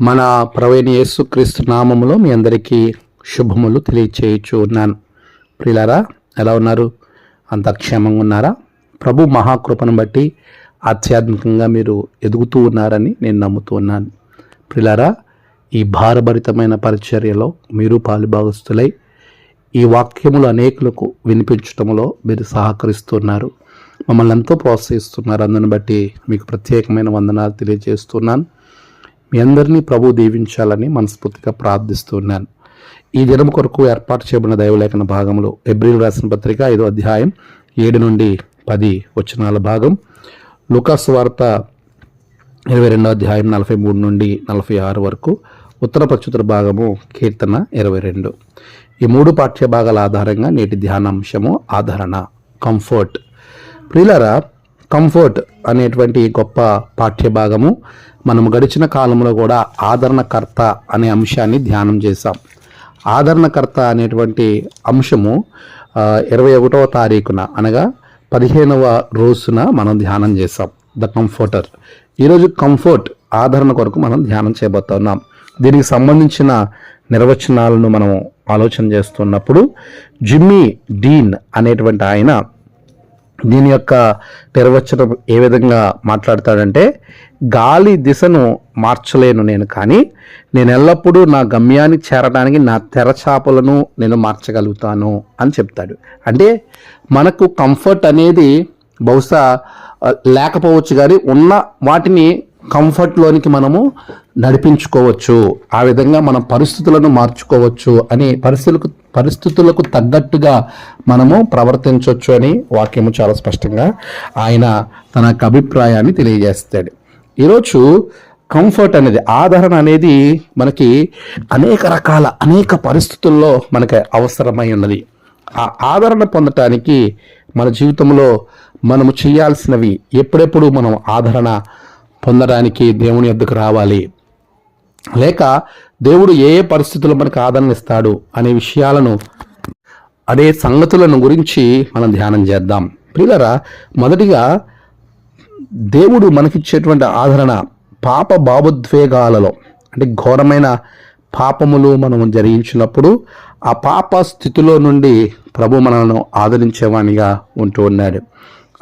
మన ప్రవీణ యేసుక్రీస్తు నామములో మీ అందరికీ శుభములు తెలియచేయచ్చు ఉన్నాను ప్రియులారా ఎలా ఉన్నారు? అంత క్షేమంగా ఉన్నారా? ప్రభు మహాకృపను బట్టి ఆధ్యాత్మికంగా మీరు ఎదుగుతూ ఉన్నారని నేను నమ్ముతూ ఉన్నాను. ప్రిలారా ఈ భారభరితమైన పరిచర్యలో మీరు పాలుభాగస్తులై ఈ వాక్యములు అనేకులకు వినిపించటంలో మీరు సహకరిస్తున్నారు. మమ్మల్ని ఎంతో ప్రోత్సహిస్తున్నారు. అందుని బట్టి మీకు ప్రత్యేకమైన వందనాలు తెలియజేస్తున్నాను. మీ అందరినీ ప్రభు దీవించాలని మనస్ఫూర్తిగా ప్రార్థిస్తున్నాను ఈ దినం కొరకు ఏర్పాటు చేయబడిన దైవలేఖన భాగంలో ఎబ్రిల్ రాసిన పత్రిక ఐదో అధ్యాయం ఏడు నుండి పది వచనాల భాగం. లుకాస్ వార్త ఇరవై రెండో అధ్యాయం నలభై మూడు నుండి నలభై ఆరు వరకు ఉత్తర ప్రచుత్ర భాగము కీర్తన ఇరవై రెండు. ఈ మూడు పాఠ్య భాగాల ఆధారంగా నేటి ధ్యానాంశము ఆధారణ కంఫర్ట్. ప్రిలరా కంఫర్ట్ అనేటువంటి గొప్ప పాఠ్య భాగము మనం గడిచిన కాలంలో కూడా ఆదరణకర్త అనే అంశాన్ని ధ్యానం చేశాం. ఆదరణకర్త అనేటువంటి అంశము ఇరవై ఒకటవ తారీఖున అనగా పదిహేనవ రోజున మనం ధ్యానం చేసాం ద కంఫర్టర్. ఈరోజు కంఫర్ట్ ఆదరణ కొరకు మనం ధ్యానం చేయబోతున్నాం. దీనికి సంబంధించిన నిర్వచనాలను మనం ఆలోచన చేస్తున్నప్పుడు జిమ్మీ డీన్ అనేటువంటి ఆయన దీని యొక్క నిర్వచనం ఏ విధంగా మాట్లాడతాడంటే గాలి దిశను మార్చలేను నేను కానీ నేను ఎల్లప్పుడూ నా గమ్యాన్ని చేరడానికి నా తెరచాపలను నేను మార్చగలుగుతాను అని చెప్తాడు. అంటే మనకు కంఫర్ట్ అనేది బహుశా లేకపోవచ్చు కానీ ఉన్న వాటిని కంఫర్ట్లోనికి మనము నడిపించుకోవచ్చు. ఆ విధంగా మనం పరిస్థితులను మార్చుకోవచ్చు అని పరిస్థితులకు పరిస్థితులకు తగ్గట్టుగా మనము ప్రవర్తించవచ్చు అని వాక్యము చాలా స్పష్టంగా ఆయన తన యొక్క అభిప్రాయాన్ని తెలియజేస్తాడు. ఈరోజు కంఫర్ట్ అనేది ఆదరణ అనేది మనకి అనేక రకాల అనేక పరిస్థితుల్లో మనకి అవసరమై ఉన్నది. ఆ ఆదరణ పొందటానికి మన జీవితంలో మనము చేయాల్సినవి ఎప్పుడెప్పుడు మనం ఆదరణ పొందడానికి దేవుని యొద్దకు రావాలి? లేక దేవుడు ఏ ఏ పరిస్థితుల్లో మనకు ఆదరణ ఇస్తాడు అనే విషయాలను అనే సంగతులను గురించి మనం ధ్యానం చేద్దాం. ప్రియులరా మొదటిగా దేవుడు మనకిచ్చేటువంటి ఆదరణ పాప భావోద్వేగాలలో అంటే ఘోరమైన పాపములు మనం జరిగించినప్పుడు ఆ పాప స్థితిలో నుండి ప్రభు మనల్ని ఆదరించేవానిగా ఉంటూ ఉన్నాడు.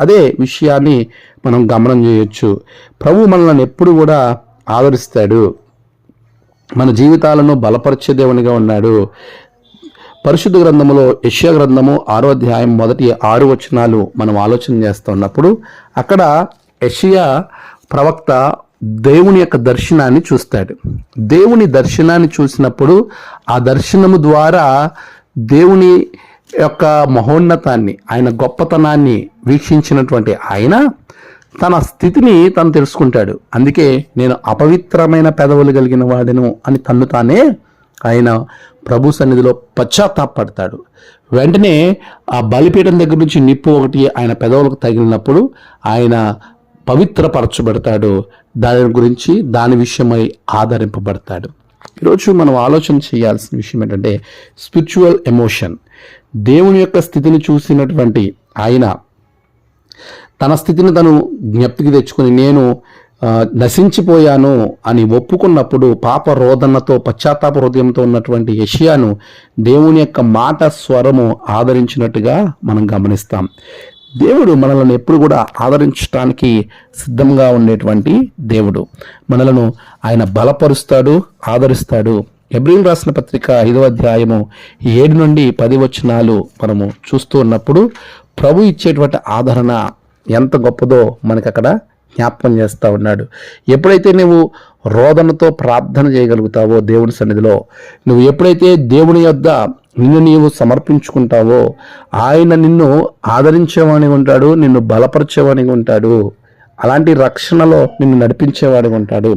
అదే విషయాన్ని మనం గమనం చేయొచ్చు. ప్రభు మనల్ని ఎప్పుడు కూడా ఆదరిస్తాడు. మన జీవితాలను బలపరిచే దేవునిగా ఉన్నాడు. పరిశుద్ధ గ్రంథములో యశ్య గ్రంథము ఆరో అధ్యాయం మొదటి ఆరు వచనాలు మనం ఆలోచన చేస్తున్నప్పుడు అక్కడ యషియా ప్రవక్త దేవుని యొక్క దర్శనాన్ని చూస్తాడు. దేవుని దర్శనాన్ని చూసినప్పుడు ఆ దర్శనము ద్వారా దేవుని యొక్క మహోన్నతాన్ని ఆయన గొప్పతనాన్ని వీక్షించినటువంటి ఆయన తన స్థితిని తను తెలుసుకుంటాడు. అందుకే నేను అపవిత్రమైన పెదవులు కలిగిన వాడను అని తన్ను తానే ఆయన ప్రభు సన్నిధిలో పశ్చాత్తాపడతాడు వెంటనే ఆ బలిపీఠం దగ్గర నుంచి నిప్పు ఒకటి ఆయన పెదవులకు తగిలినప్పుడు ఆయన పవిత్రపరచబడతాడు. దాని గురించి దాని విషయమై ఆదరింపబడతాడు ఈరోజు మనం ఆలోచన చేయాల్సిన విషయం ఏంటంటే స్పిరిచువల్ ఎమోషన్ దేవుని యొక్క స్థితిని చూసినటువంటి ఆయన తన స్థితిని తను జ్ఞప్తికి తెచ్చుకుని నేను నశించిపోయాను అని ఒప్పుకున్నప్పుడు పాప రోదనతో పశ్చాత్తాప హృదయంతో ఉన్నటువంటి యషియాను దేవుని యొక్క మాట స్వరము ఆదరించినట్టుగా మనం గమనిస్తాం. దేవుడు మనలను ఎప్పుడు కూడా ఆదరించడానికి సిద్ధంగా ఉండేటువంటి దేవుడు. మనలను ఆయన బలపరుస్తాడు ఆదరిస్తాడు. ఎబ్రిల్ రాసిన పత్రిక ఐదవ అధ్యాయము ఏడు నుండి పది వచనాలు మనము చూస్తూ ఉన్నప్పుడు ప్రభు ఇచ్చేటువంటి ఆదరణ ఎంత గొప్పదో మనకి అక్కడ జ్ఞాపకం చేస్తూ ఉన్నాడు. ఎప్పుడైతే నువ్వు రోదనతో ప్రార్థన చేయగలుగుతావో దేవుని సన్నిధిలో నువ్వు ఎప్పుడైతే దేవుని యొద్ద నిన్ను నీవు సమర్పించుకుంటావో ఆయన నిన్ను ఆదరించేవాడిగా ఉంటాడు నిన్ను బలపరిచేవాడిగా ఉంటాడు. అలాంటి రక్షణలో నిన్ను నడిపించేవాడిగా ఉంటాడు.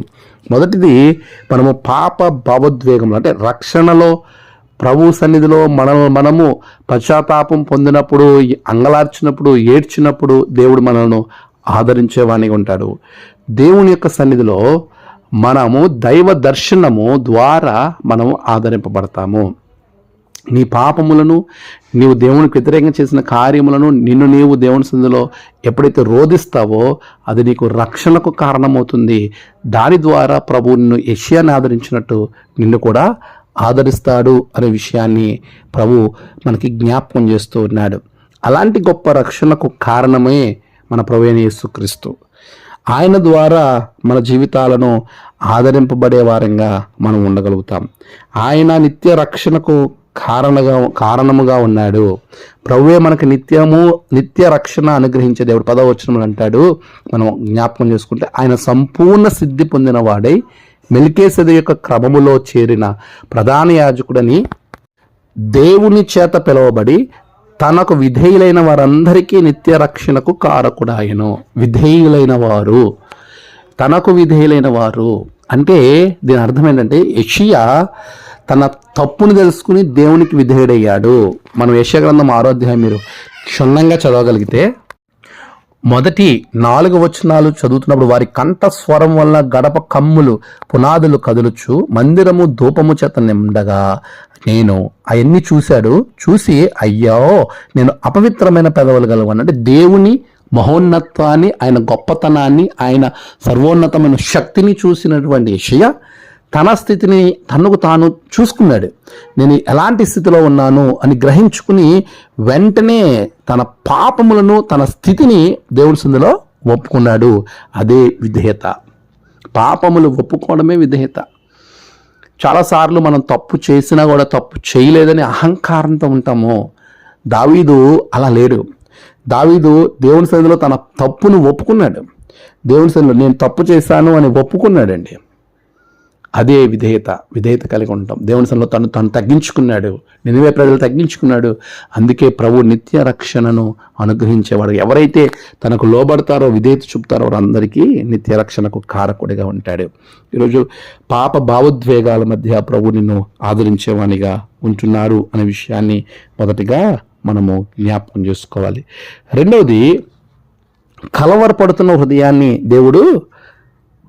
మొదటిది మనము పాప భావోద్వేగం అంటే రక్షణలో ప్రభు సన్నిధిలో మనల్ని మనము పశ్చాత్తాపం పొందినప్పుడు అంగలార్చినప్పుడు ఏడ్చినప్పుడు దేవుడు మనల్ని ఆదరించేవాణిగా ఉంటాడు. దేవుని యొక్క సన్నిధిలో మనము దైవ దర్శనము ద్వారా మనము ఆదరింపబడతాము. నీ పాపములను నీవు దేవునికి వ్యతిరేకంగా చేసిన కార్యములను నిన్ను నీవు దేవుని సందులో ఎప్పుడైతే రోధిస్తావో అది నీకు రక్షణకు కారణమవుతుంది. దాని ద్వారా ప్రభు నిన్ను యష్యాన్ని ఆదరించినట్టు నిన్ను కూడా ఆదరిస్తాడు అనే విషయాన్ని ప్రభు మనకి జ్ఞాపకం చేస్తూ ఉన్నాడు. అలాంటి గొప్ప రక్షణకు కారణమే మన ప్రవేణ యేసుక్రీస్తు. ఆయన ద్వారా మన జీవితాలను ఆదరింపబడే వారంగా మనం ఉండగలుగుతాం. ఆయన నిత్య రక్షణకు కారణగా కారణముగా ఉన్నాడు. ప్రభువే మనకు నిత్యము నిత్య రక్షణ అనుగ్రహించే దేవుడు. పదవచనములు అంటాడు. మనం జ్ఞాపకం చేసుకుంటే ఆయన సంపూర్ణ సిద్ధి పొందిన వాడై మెలికేసది యొక్క క్రమములో చేరిన ప్రధాన యాజకుడని దేవుని చేత పిలువబడి తనకు విధేయులైన వారందరికీ నిత్య రక్షణకు కారకుడాయను. విధేయులైన వారు. తనకు విధేయులైన వారు. అంటే దీని అర్థం ఏంటంటే యషియా తన తప్పును తెలుసుకుని దేవునికి విధేయుడయ్యాడు. మనం యశగ్రంథం ఆరోధ్యాయం మీరు క్షుణ్ణంగా చదవగలిగితే మొదటి నాలుగు వచనాలు చదువుతున్నప్పుడు వారి కంఠ స్వరం వల్ల గడప కమ్ములు పునాదులు కదులుచు మందిరము ధూపము చేత నిండగా. నేను అవన్నీ చూశాడు చూసి అయ్యో నేను అపవిత్రమైన పెదవులు గలవని అంటే దేవుని మహోన్నత్వాన్ని ఆయన గొప్పతనాన్ని ఆయన సర్వోన్నతమైన శక్తిని చూసినటువంటి విషయం తన స్థితిని తనకు తాను చూసుకున్నాడు. నేను ఎలాంటి స్థితిలో ఉన్నాను అని గ్రహించుకుని వెంటనే తన పాపములను తన స్థితిని దేవుడి సందులో ఒప్పుకున్నాడు. అదే విధేయత. పాపములు ఒప్పుకోవడమే విధేయత. చాలాసార్లు మనం తప్పు చేసినా కూడా తప్పు చేయలేదని అహంకారంతో ఉంటాము. దావీదు అలా లేడు. దావీదు దేవుని సన్నిధిలో తన తప్పును ఒప్పుకున్నాడు. దేవుని సన్నిధిలో నేను తప్పు చేశాను అని ఒప్పుకున్నాడండి. అదే విధేయత విధేయత కలిగి ఉంటాం. దేవుని సన్నిలో తను తను తగ్గించుకున్నాడు. నినివే ప్రజలు తగ్గించుకున్నాడు. అందుకే ప్రభు నిత్య రక్షణను అనుగ్రహించేవాడు. ఎవరైతే తనకు లోబడతారో విధేయత చూపుతారో వారందరికీ నిత్య రక్షణకు కారకుడిగా ఉంటాడు. ఈరోజు పాప భావోద్వేగాల మధ్య ప్రభు నిన్ను ఆదరించేవానిగా ఉంటున్నారు అనే విషయాన్ని మొదటిగా మనము జ్ఞాపకం చేసుకోవాలి. రెండవది కలవరపడుతున్న హృదయాన్ని దేవుడు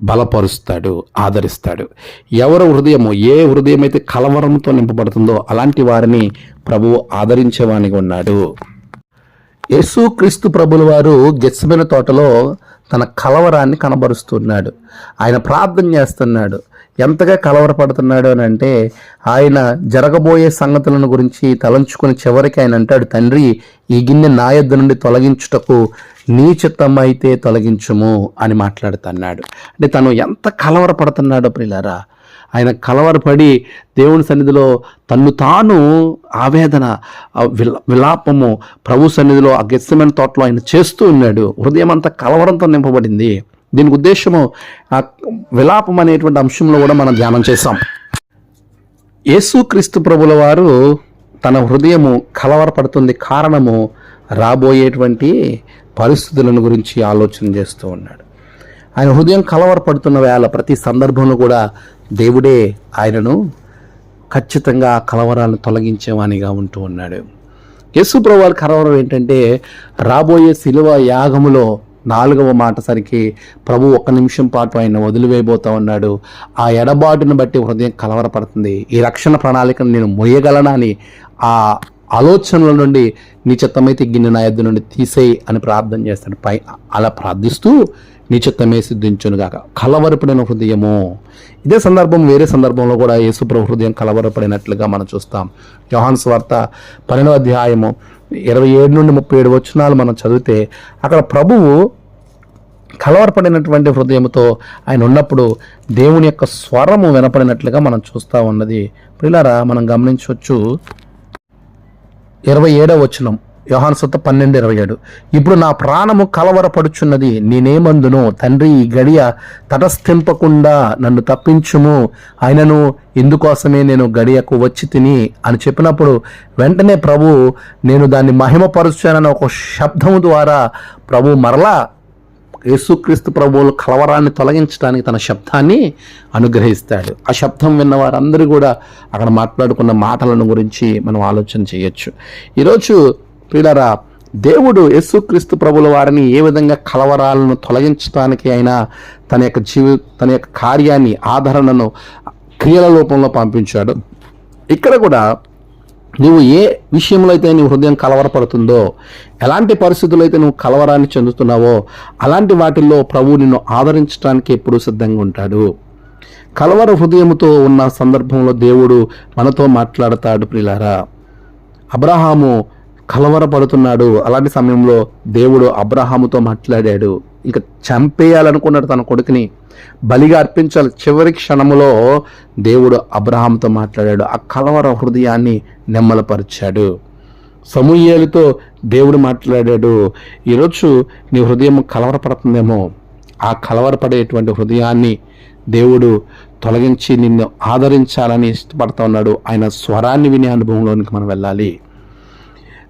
బలపరుస్తాడు ఆదరిస్తాడు. ఎవరి హృదయము ఏ హృదయం అయితే కలవరంతో నింపబడుతుందో అలాంటి వారిని ప్రభువు ఆదరించేవానిగా ఉన్నాడు. యేసు క్రీస్తు ప్రభుల వారు గెచ్చమైన తోటలో తన కలవరాన్ని కనబరుస్తున్నాడు. ఆయన ప్రార్థన చేస్తున్నాడు. ఎంతగా కలవరపడుతున్నాడు అని అంటే ఆయన జరగబోయే సంగతులను గురించి తలంచుకుని చివరికి ఆయన అంటాడు తండ్రి ఈ గిన్నె నా యొద్ద నుండి తొలగించుటకు నీ చిత్తం అయితే తొలగించుము అని మాట్లాడుతున్నాడు. అంటే తను ఎంత కలవరపడుతున్నాడో ప్రిలారా ఆయన కలవరపడి దేవుని సన్నిధిలో తన్ను తాను ఆవేదన విలా విలాపము ప్రభు సన్నిధిలో ఆ గెస్సమైన తోటలో ఆయన చేస్తూ ఉన్నాడు. హృదయం అంతా కలవరంతో నింపబడింది. దీనికి ఉద్దేశము ఆ విలాపం అనేటువంటి అంశంలో కూడా మనం ధ్యానం చేస్తాం యేసుక్రీస్తు ప్రభుల వారు తన హృదయము కలవరపడుతుంది కారణము రాబోయేటువంటి పరిస్థితులను గురించి ఆలోచన చేస్తూ ఉన్నాడు. ఆయన హృదయం కలవరపడుతున్న వేళ ప్రతి సందర్భంలో కూడా దేవుడే ఆయనను ఖచ్చితంగా ఆ కలవరాలను తొలగించేవానిగా ఉంటూ ఉన్నాడు. యేసు ప్రభువారి కలవరం ఏంటంటే రాబోయే శిలువ యాగములో నాలుగవ మాట సరికి ప్రభు ఒక్క నిమిషం పాటు ఆయన వదిలివేయబోతా ఉన్నాడు. ఆ ఎడబాటును బట్టి హృదయం కలవరపడుతుంది. ఈ రక్షణ ప్రణాళికను నేను మొయ్యగలనా అని ఆ ఆలోచనల నుండి నీ చిత్తమైతే గిన్నె నా యద్దు నుండి తీసేయి అని ప్రార్థన చేస్తాడు. పై అలా ప్రార్థిస్తూ నీ చిత్తమే సిద్ధించునుగాక. కలవరపడిన హృదయము. ఇదే సందర్భం వేరే సందర్భంలో కూడా యేసుప్రభు హృదయం కలవరపడినట్లుగా మనం చూస్తాం. యోహాన్ స్వార్త పన్నెండవ అధ్యాయము ఇరవై ఏడు నుండి ముప్పై ఏడు వచనాలు మనం చదివితే అక్కడ ప్రభువు కలవరపడినటువంటి హృదయంతో ఆయన ఉన్నప్పుడు దేవుని యొక్క స్వరము వినపడినట్లుగా మనం చూస్తూ ఉన్నది. ప్రిలారా మనం గమనించవచ్చు. ఇరవై ఏడవ వచనం. యోహాను సొత్త పన్నెండు ఇరవై ఏడు. ఇప్పుడు నా ప్రాణము కలవరపడుచున్నది నేనేమందును తండ్రి ఈ గడియ తటస్థింపకుండా నన్ను తప్పించుము. ఆయనను ఇందుకోసమే నేను గడియకు వచ్చి తిని అని చెప్పినప్పుడు వెంటనే ప్రభు నేను దాన్ని మహిమపరుచానని ఒక శబ్దము ద్వారా ప్రభు మరలా యేసుక్రీస్తు ప్రభువులు కలవరాన్ని తొలగించడానికి తన శబ్దాన్ని అనుగ్రహిస్తాడు. ఆ శబ్దం విన్న వారందరూ కూడా అక్కడ మాట్లాడుకున్న మాటలను గురించి మనం ఆలోచన చేయొచ్చు. ఈరోజు ప్రియులరా దేవుడు యేసుక్రీస్తు ప్రభుల వారిని ఏ విధంగా కలవరాలను తొలగించడానికి అయినా తన యొక్క జీవి తన యొక్క కార్యాన్ని ఆదరణను క్రియల రూపంలో పంపించాడు. ఇక్కడ కూడా నువ్వు ఏ విషయంలో అయితే నీ హృదయం కలవరపడుతుందో ఎలాంటి పరిస్థితుల్లో అయితే నువ్వు కలవరాన్ని చెందుతున్నావో అలాంటి వాటిల్లో ప్రభువు నిన్ను ఆదరించడానికి ఎప్పుడూ సిద్ధంగా ఉంటాడు. కలవర హృదయముతో ఉన్న సందర్భంలో దేవుడు మనతో మాట్లాడతాడు ప్రిలారా అబ్రహాము కలవరపడుతున్నాడు. అలాంటి సమయంలో దేవుడు అబ్రహాముతో మాట్లాడాడు. ఇంకా చంపేయాలనుకున్నాడు తన కొడుకుని. బలిగా అర్పించాలి. చివరి క్షణములో దేవుడు అబ్రహాంతో మాట్లాడాడు. ఆ కలవర హృదయాన్ని నెమ్మలపరిచాడు. సమూహేలుతో దేవుడు మాట్లాడాడు. ఈరోజు నీ హృదయం కలవరపడుతుందేమో. ఆ కలవరపడేటువంటి హృదయాన్ని దేవుడు తొలగించి నిన్ను ఆదరించాలని ఇష్టపడుతూ ఉన్నాడు. ఆయన స్వరాన్ని వినే అనుభవంలోనికి మనం వెళ్ళాలి.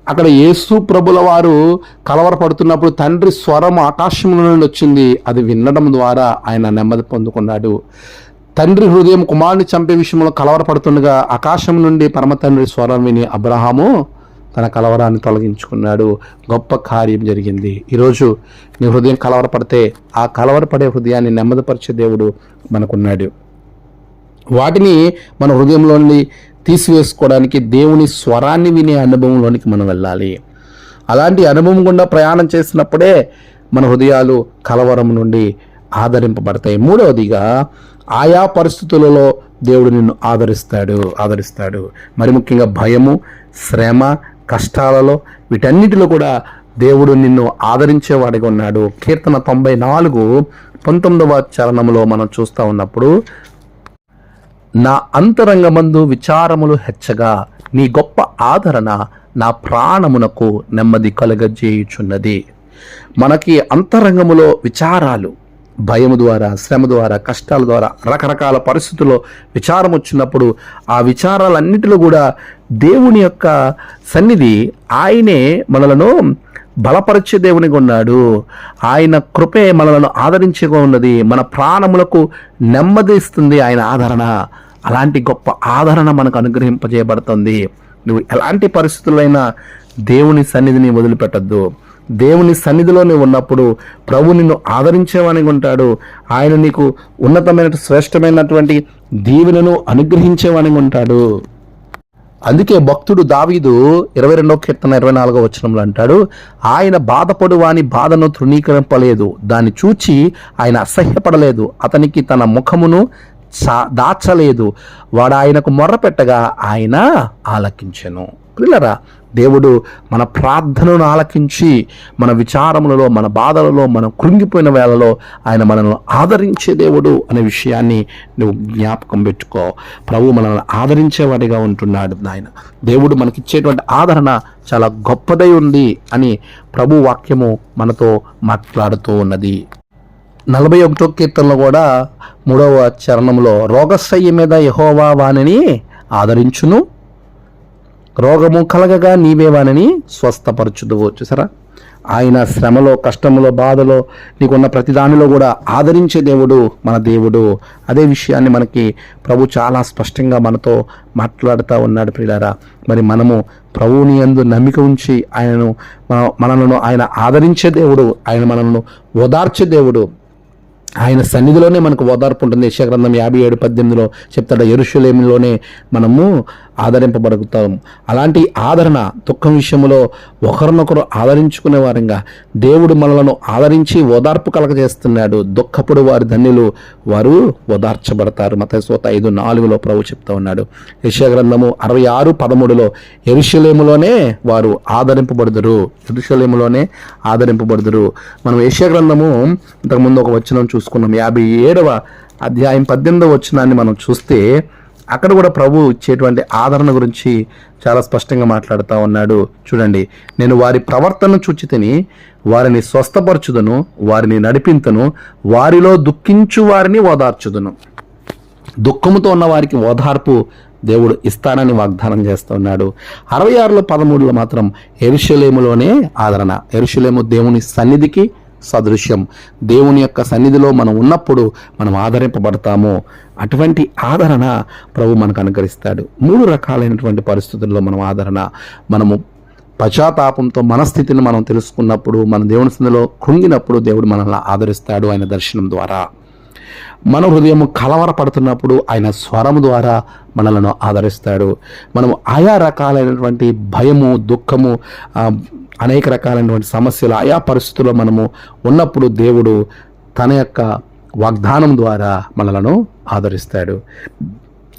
అక్కడ యేసు ప్రభుల వారు కలవరపడుతున్నప్పుడు తండ్రి స్వరం ఆకాశంలో నుండి వచ్చింది. అది వినడం ద్వారా ఆయన నెమ్మది పొందుకున్నాడు. తండ్రి హృదయం కుమారుని చంపే విషయంలో కలవరపడుతుండగా ఆకాశం నుండి పరమ తండ్రి స్వరం విని అబ్రహాము తన కలవరాన్ని తొలగించుకున్నాడు. గొప్ప కార్యం జరిగింది. ఈరోజు నీ హృదయం కలవరపడితే ఆ కలవరపడే హృదయాన్ని నెమ్మదిపరిచే దేవుడు మనకున్నాడు. వాటిని మన హృదయంలోని తీసివేసుకోవడానికి దేవుని స్వరాన్ని వినే అనుభవంలోనికి మనం వెళ్ళాలి. అలాంటి అనుభవం గుండా ప్రయాణం చేసినప్పుడే మన హృదయాలు కలవరం నుండి ఆదరింపబడతాయి. మూడవదిగా ఆయా పరిస్థితులలో దేవుడు నిన్ను ఆదరిస్తాడు ఆదరిస్తాడు. మరి ముఖ్యంగా భయము శ్రమ కష్టాలలో వీటన్నిటిలో కూడా దేవుడు నిన్ను ఆదరించేవాడిగా ఉన్నాడు. కీర్తన తొంభై నాలుగు పంతొమ్మిదవ చరణంలో మనం చూస్తూ ఉన్నప్పుడు నా అంతరంగమందు విచారములు హెచ్చగా నీ గొప్ప ఆదరణ నా ప్రాణమునకు నెమ్మది కలగజేయుచున్నది. మనకి అంతరంగములో విచారాలు భయము ద్వారా శ్రమ ద్వారా కష్టాల ద్వారా రకరకాల పరిస్థితుల్లో విచారం వచ్చినప్పుడు ఆ విచారాలన్నిటిలో కూడా దేవుని యొక్క సన్నిధి ఆయనే మనలను బలపరిచే దేవునిగా ఉన్నాడు. ఆయన కృపే మనలను ఆదరించేగా ఉన్నది. మన ప్రాణములకు నెమ్మది ఇస్తుంది ఆయన ఆదరణ. అలాంటి గొప్ప ఆదరణ మనకు అనుగ్రహింపజేయబడుతుంది. నువ్వు ఎలాంటి పరిస్థితులైనా దేవుని సన్నిధిని వదిలిపెట్టద్దు. దేవుని సన్నిధిలో నువ్వు ఉన్నప్పుడు ప్రభు నిన్ను ఆదరించేవానికి ఉంటాడు. ఆయన నీకు ఉన్నతమైన శ్రేష్టమైనటువంటి దీవెనను అనుగ్రహించేవానికి ఉంటాడు. అందుకే భక్తుడు దావీదు ఇరవై రెండో కీర్తన ఇరవై నాలుగో వచనంలో అంటాడు ఆయన బాధపడు వాని బాధను తృణీకరింపలేదు. దాన్ని చూచి ఆయన అసహ్యపడలేదు. అతనికి తన ముఖమును చా దాచలేదు. వాడు ఆయనకు మొర్ర పెట్టగా ఆయన ఆలకించెను. పిల్లరా దేవుడు మన ప్రార్థనను ఆలకించి మన విచారములలో మన బాధలలో మనం కృంగిపోయిన వేళలో ఆయన మనల్ని ఆదరించే దేవుడు అనే విషయాన్ని నువ్వు జ్ఞాపకం పెట్టుకో. ప్రభు మనల్ని ఆదరించేవాడిగా ఉంటున్నాడు ఆయన దేవుడు మనకిచ్చేటువంటి ఆదరణ చాలా గొప్పదై ఉంది అని ప్రభు వాక్యము మనతో మాట్లాడుతూ ఉన్నది. నలభై ఒకటో కీర్తనలో కూడా మూడవ చరణంలో రోగశయ్య మీద యహోవా వాణిని ఆదరించును. రోగము కలగగా నీవే వాణిని స్వస్థపరచుదువు. చూసారా? ఆయన శ్రమలో కష్టములో బాధలో నీకున్న ప్రతి దానిలో కూడా ఆదరించే దేవుడు మన దేవుడు. అదే విషయాన్ని మనకి ప్రభు చాలా స్పష్టంగా మనతో మాట్లాడుతూ ఉన్నాడు ప్రియులారా. మరి మనము ప్రభువుని ఎందు నమ్మిక ఉంచి ఆయనను మన- మనలను ఆయన ఆదరించే దేవుడు ఆయన మనల్ని ఓదార్చే దేవుడు ఆయన సన్నిధిలోనే మనకు ఓదార్పు ఉంటుంది. యశగ్రంథం యాభై ఏడు పద్దెనిమిదిలో చెప్తాడు. ఎరుషులేమిలోనే మనము ఆదరింపబడుగుతాం అలాంటి ఆదరణ దుఃఖం విషయంలో ఒకరినొకరు ఆదరించుకునే వారంగా దేవుడు మనలను ఆదరించి ఓదార్పు కలగజేస్తున్నాడు. దుఃఖపుడు వారి ధన్యులు వారు ఓదార్చబడతారు. మతస్వత ఐదు నాలుగులో ప్రభు చెప్తా ఉన్నాడు. యశగ్రంథము అరవై ఆరు పదమూడులో ఎరుషలేములోనే వారు ఆదరింపబడుదురు. ఎరుషలేములోనే ఆదరింపబడుదురు. మనం యశగ్రంథము ఇంతకుముందు ఒక వచనం చూసుకున్నాం. యాభై ఏడవ అధ్యాయం పద్దెనిమిదవ వచనాన్ని మనం చూస్తే అక్కడ కూడా ప్రభు ఇచ్చేటువంటి ఆదరణ గురించి చాలా స్పష్టంగా మాట్లాడుతూ ఉన్నాడు. చూడండి నేను వారి ప్రవర్తన చూచి తిని వారిని స్వస్థపరచుదును వారిని నడిపింతను వారిలో దుఃఖించు వారిని ఓదార్చుదును. దుఃఖముతో ఉన్న వారికి ఓదార్పు దేవుడు ఇస్తానని వాగ్దానం చేస్తూ ఉన్నాడు. అరవై ఆరులో పదమూడులో మాత్రం ఎరుషలేములోనే ఆదరణ. ఎరుషలేము దేవుని సన్నిధికి సదృశ్యం. దేవుని యొక్క సన్నిధిలో మనం ఉన్నప్పుడు మనం ఆదరింపబడతాము. అటువంటి ఆదరణ ప్రభు మనకు అనుకరిస్తాడు మూడు రకాలైనటువంటి పరిస్థితుల్లో మనం ఆదరణ. మనము పశ్చాత్తాపంతో మన స్థితిని మనం తెలుసుకున్నప్పుడు మన దేవుని సన్నిధిలో కృంగినప్పుడు దేవుడు మనల్ని ఆదరిస్తాడు ఆయన దర్శనం ద్వారా. మన హృదయం కలవరపడుతున్నప్పుడు ఆయన స్వరము ద్వారా మనలను ఆదరిస్తాడు. మనము ఆయా రకాలైనటువంటి భయము దుఃఖము అనేక రకాలైనటువంటి సమస్యలు ఆయా పరిస్థితుల్లో మనము ఉన్నప్పుడు దేవుడు తన యొక్క వాగ్దానం ద్వారా మనలను ఆదరిస్తాడు.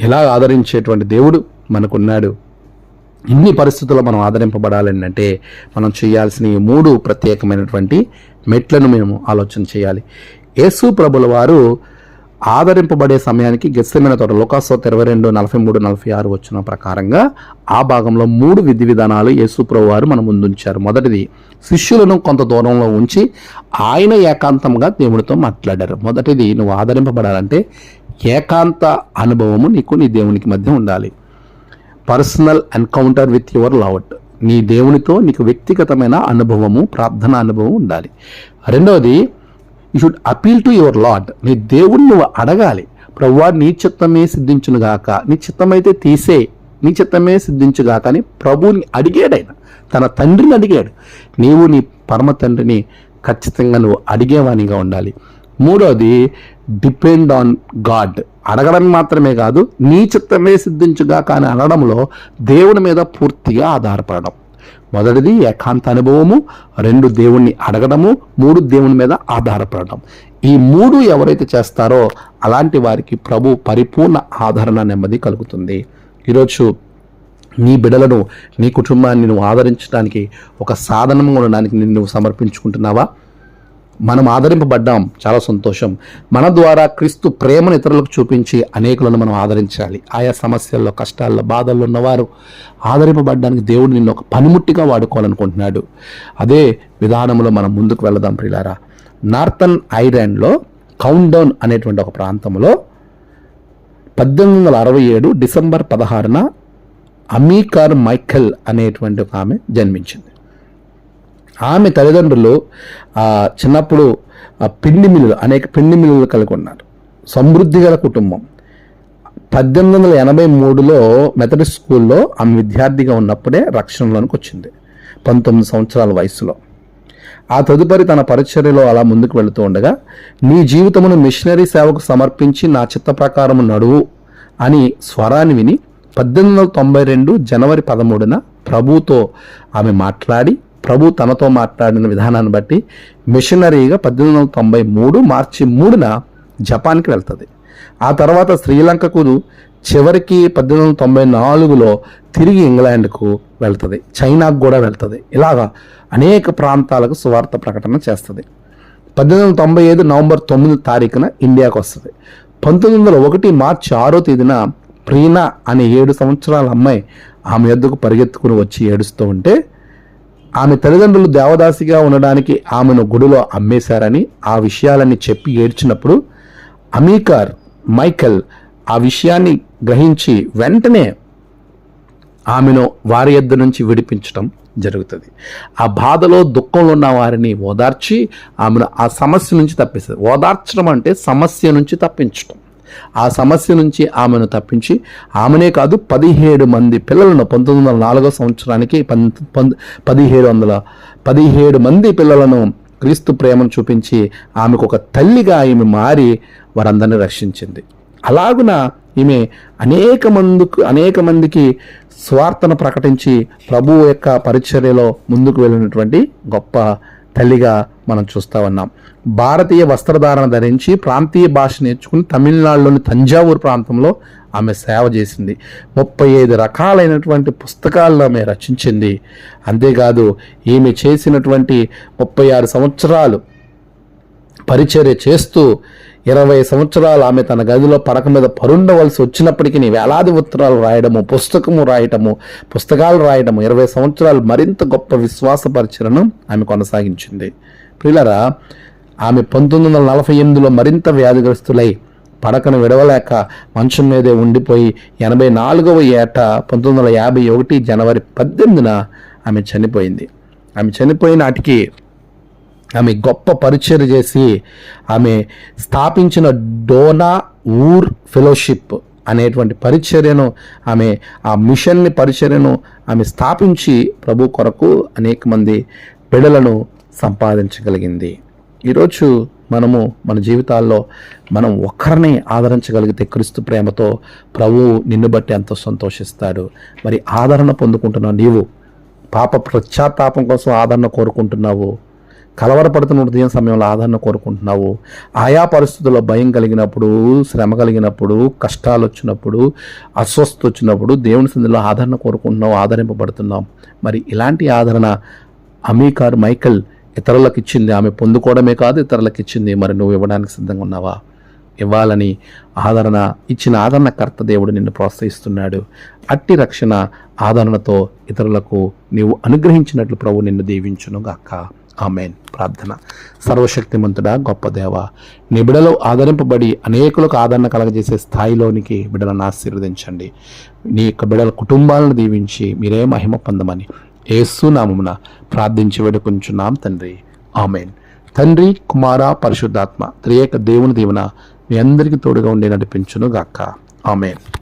ఇలా ఆదరించేటువంటి దేవుడు మనకున్నాడు? ఇన్ని పరిస్థితుల్లో మనం ఆదరింపబడాలని అంటే మనం చేయాల్సిన ఈ మూడు ప్రత్యేకమైనటువంటి మెట్లను మేము ఆలోచన చేయాలి. యేసు ప్రభుల వారు ఆదరింపబడే సమయానికి గెస్సమైన తోట లోకాసోత్ ఇరవై రెండు నలభై మూడు నలభై ఆరు వచ్చిన ప్రకారంగా ఆ భాగంలో మూడు విధి విధానాలు యేసుప్రభు వారు మన ముందుంచారు. మొదటిది శిష్యులను కొంత దూరంలో ఉంచి ఆయన ఏకాంతంగా దేవుడితో మాట్లాడారు. మొదటిది నువ్వు ఆదరింపబడాలంటే ఏకాంత అనుభవము నీకు నీ దేవునికి మధ్య ఉండాలి. Personal encounter with your lord నీ దేవునితో నీకు వ్యక్తిగతమైన అనుభవము ప్రార్థన అనుభవం ఉండాలి. రెండవది you should appeal to your lord నీ దేవుణ్ణి నువ్వు అడగాలి. ప్రవ్వా నీ చిత్తమే సిద్ధించునుగాక నీ చిత్తమైతే తీసే నీ చిత్తమే సిద్ధించుగాక అని ప్రభువుని అడిగాడైన. తన తండ్రిని అడిగాడు. నీవు నీ పరమ తండ్రిని ఖచ్చితంగా నువ్వు అడిగేవానిగా ఉండాలి. మూడోది డిపెండ్ ఆన్ గాడ్ అడగడం మాత్రమే కాదు నీ చిత్తమే సిద్ధించుగాక అని అనడంలో దేవుని మీద పూర్తిగా ఆధారపడడం. మొదటిది ఏకాంత అనుభవము రెండు దేవుణ్ణి అడగడము మూడు దేవుని మీద ఆధారపడడం ఈ మూడు ఎవరైతే చేస్తారో అలాంటి వారికి ప్రభు పరిపూర్ణ ఆదరణ నెమ్మది కలుగుతుంది. ఈరోజు నీ బిడలను నీ కుటుంబాన్ని నువ్వు ఆదరించడానికి ఒక సాధనంగా ఉండడానికి నిన్ను సమర్పించుకుంటున్నావా? మనం ఆదరింపబడ్డాం. చాలా సంతోషం. మన ద్వారా క్రీస్తు ప్రేమను ఇతరులకు చూపించి అనేకులను మనం ఆదరించాలి. ఆయా సమస్యల్లో కష్టాల్లో బాధల్లో ఉన్నవారు ఆదరింపబడ్డానికి దేవుడు నిన్ను ఒక పనిముట్టిగా వాడుకోవాలనుకుంటున్నాడు. అదే విధానంలో మనం ముందుకు వెళదాం ప్రిలారా నార్థన్ ఐర్లాండ్లో కౌంట్ డౌన్ అనేటువంటి ఒక ప్రాంతంలో పద్దెనిమిది వందల అరవై ఏడు డిసెంబర్ పదహారున అమీకార్ మైఖల్ అనేటువంటి ఒక ఆమె జన్మించింది. ఆమె తల్లిదండ్రులు చిన్నప్పుడు పిండి మిల్లులు అనేక పిండి మిల్లులు కలిగి ఉన్నారు. సమృద్ధి గల కుటుంబం. పద్దెనిమిది వందల ఎనభై మూడులో మెథడిస్ట్ స్కూల్లో ఆమె విద్యార్థిగా ఉన్నప్పుడే రక్షణలోనికి వచ్చింది పంతొమ్మిది సంవత్సరాల వయసులో. ఆ తదుపరి తన పరిచర్యలో అలా ముందుకు వెళుతూ ఉండగా నీ జీవితమును మిషనరీ సేవకు సమర్పించి నా చిత్త ప్రకారం నడువు అని స్వరాన్ని విని పద్దెనిమిది వందల తొంభై రెండు జనవరి పదమూడున ప్రభుతో ఆమె మాట్లాడి ప్రభు తనతో మాట్లాడిన విధానాన్ని బట్టి మిషనరీగా పద్దెనిమిది వందల తొంభై మూడు మార్చి మూడున జపాన్కి వెళ్తుంది. ఆ తర్వాత శ్రీలంకకు చివరికి పద్దెనిమిది వందల తొంభై నాలుగులో తిరిగి ఇంగ్లాండ్కు వెళ్తుంది. చైనాకు కూడా వెళ్తుంది. ఇలాగా అనేక ప్రాంతాలకు సువార్త ప్రకటన చేస్తుంది. పద్దెనిమిది వందల తొంభై ఐదు నవంబర్ తొమ్మిది తారీఖున ఇండియాకు వస్తుంది. పంతొమ్మిది వందల ఒకటి మార్చి ఆరో తేదీన ప్రీనా అనే ఏడు సంవత్సరాల అమ్మాయి ఆమె ఎద్దుకు పరిగెత్తుకుని వచ్చి ఏడుస్తూ ఉంటే ఆమె తల్లిదండ్రులు దేవదాసిగా ఉండడానికి ఆమెను గుడిలో అమ్మేశారని ఆ విషయాలన్నీ చెప్పి ఏడ్చినప్పుడు అమీకార్ మైకెల్ ఆ విషయాన్ని గ్రహించి వెంటనే ఆమెను వారి యొద్ద నుంచి విడిపించడం జరుగుతుంది. ఆ బాధలో దుఃఖంలో ఉన్న వారిని ఓదార్చి ఆమెను ఆ సమస్య నుంచి తప్పిస్తుంది. ఓదార్చడం అంటే సమస్య నుంచి తప్పించడం ఆ సమస్య నుంచి ఆమెను తప్పించి ఆమెనే కాదు పదిహేడు మంది పిల్లలను పంతొమ్మిది వందల నాలుగో సంవత్సరానికి పం పం- పదిహేడు వందల పదిహేడు మంది పిల్లలను క్రీస్తు ప్రేమను చూపించి ఆమెకు ఒక తల్లిగా ఈమె మారి వారందరిని రక్షించింది. అలాగున ఈమె అనేక మందుకు అనేక మందికి స్వార్థను ప్రకటించి ప్రభువు యొక్క పరిచర్యలో ముందుకు వెళ్ళినటువంటి గొప్ప తల్లిగా మనం చూస్తా ఉన్నాం. భారతీయ వస్త్రధారణ ధరించి ప్రాంతీయ భాష నేర్చుకుని తమిళనాడులోని తంజావూరు ప్రాంతంలో ఆమె సేవ చేసింది. ముప్పై ఐదు రకాలైనటువంటి పుస్తకాలను ఆమె రచించింది. అంతేకాదు ఈమె చేసినటువంటి ముప్పై ఆరు సంవత్సరాలు పరిచర్య చేస్తూ ఇరవై సంవత్సరాలు ఆమె తన గదిలో పడక మీద పరుండవలసి వచ్చినప్పటికీ వేలాది ఉత్తరాలు రాయడము పుస్తకము రాయటము పుస్తకాలు రాయడము ఇరవై సంవత్సరాలు మరింత గొప్ప విశ్వాస పరిచయను ఆమె కొనసాగించింది. ప్రిలరా ఆమె పంతొమ్మిది వందల నలభై ఎనిమిదిలో మరింత వ్యాధిగ్రస్తులై పడకను విడవలేక మంచం మీదే ఉండిపోయి ఎనభై నాలుగవ ఏట పంతొమ్మిది వందల యాభై ఒకటి జనవరి పద్దెనిమిదిన ఆమె చనిపోయింది. ఆమె చనిపోయిన నాటికి ఆమె గొప్ప పరిచయం చేసి ఆమె స్థాపించిన డోనా ఊర్ ఫెలోషిప్ అనేటువంటి పరిచర్యను ఆమె ఆ మిషన్ని పరిచర్యను ఆమె స్థాపించి ప్రభు కొరకు అనేక మంది బిడలను సంపాదించగలిగింది. ఈరోజు మనము మన జీవితాల్లో మనం ఒక్కరిని ఆదరించగలిగితే క్రీస్తు ప్రేమతో ప్రభువు నిన్ను బట్టి ఎంతో సంతోషిస్తాడు. మరి ఆదరణ పొందుకుంటున్నావు నీవు పాప ప్రత్యాతాపం కోసం ఆదరణ కోరుకుంటున్నావు. కలవరపడుతున్న హృదయం సమయంలో ఆదరణ కోరుకుంటున్నావు. ఆయా పరిస్థితుల్లో భయం కలిగినప్పుడు శ్రమ కలిగినప్పుడు కష్టాలు వచ్చినప్పుడు అస్వస్థ వచ్చినప్పుడు దేవుని సందులో ఆదరణ కోరుకుంటున్నావు ఆదరింపబడుతున్నాం మరి ఇలాంటి ఆదరణ అమీకార్ మైకల్ ఇతరులకు ఇచ్చింది ఆమె పొందుకోవడమే కాదు ఇతరులకు ఇచ్చింది. మరి నువ్వు ఇవ్వడానికి సిద్ధంగా ఉన్నావా? ఇవ్వాలని ఆదరణ ఇచ్చిన ఆదరణకర్త దేవుడు నిన్ను ప్రోత్సహిస్తున్నాడు. అట్టి రక్షణ ఆదరణతో ఇతరులకు నీవు అనుగ్రహించినట్లు ప్రభు నిన్ను దీవించును గాక ఆమెన్. ప్రార్థన. సర్వశక్తిమంతుడా గొప్ప దేవ నీ బిడలో ఆదరింపబడి అనేకులకు ఆదరణ కలగజేసే స్థాయిలోనికి బిడలను ఆశీర్వదించండి. నీ యొక్క బిడల కుటుంబాలను దీవించి మీరే మహిమ పొందమని ఏసు నామమున ప్రార్థించి వేడుకుంటున్నాం తండ్రి. ఆమెన్. తండ్రి కుమార పరిశుద్ధాత్మ త్రియేక దేవుని దీవున మీ అందరికీ తోడుగా ఉండి నడిపించును గాక ఆమెన్.